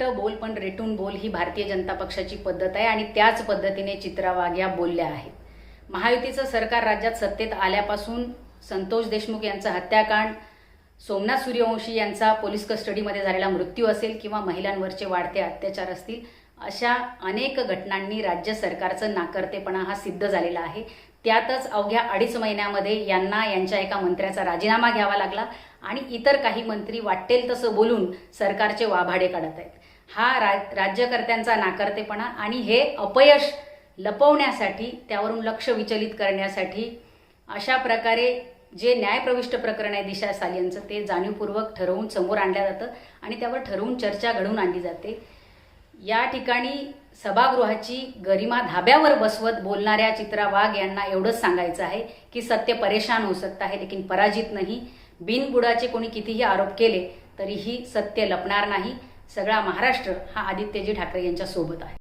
खोटं बोल पण रेटून बोल ही भारतीय जनता पक्षाची पद्धत आहे आणि त्याच पद्धतीने चित्रा वाघ्या बोलल्या आहेत. महायुतीचं सरकार राज्यात सत्तेत आल्यापासून संतोष देशमुख यांचं हत्याकांड सोमनाथ सूर्यवंशी यांचा पोलीस कस्टडीमध्ये झालेला मृत्यू असेल किंवा महिलांवरचे वाढते अत्याचार असतील अशा अनेक घटनांनी राज्य सरकारचं नाकर्तेपणा हा सिद्ध झालेला आहे. त्यातच अवघ्या अडीच महिन्यामध्ये यांना यांच्या एका मंत्र्याचा राजीनामा घ्यावा लागला आणि इतर काही मंत्री वाटेल तसं बोलून सरकारचे वाभाडे काढत आहेत. हा रा राज्यकर्त्यांचा नाकर्तेपणा आणि हे अपयश लपवण्यासाठी त्यावरून लक्ष विचलित करण्यासाठी अशा प्रकारे जे न्यायप्रविष्ट प्रकरण आहे दिशा सालियनचं ते जाणीवपूर्वक ठरवून समोर आणलं जातं आणि त्यावर ठरवून चर्चा घडवून आणली जाते. या ठिकाणी सभागृहाची गरिमा धाब्यावर बसवत बोलणाऱ्या चित्रा वाघ यांना एवढंच सांगायचं आहे की सत्य परेशान हो सकता है लेकिन पराजित नाही. बिनबुडाचे कोणी कितीही आरोप केले तरीही सत्य लपणार नाही. सगळा महाराष्ट्र हा आदित्यजी ठाकरे यांच्या सोबत आहे.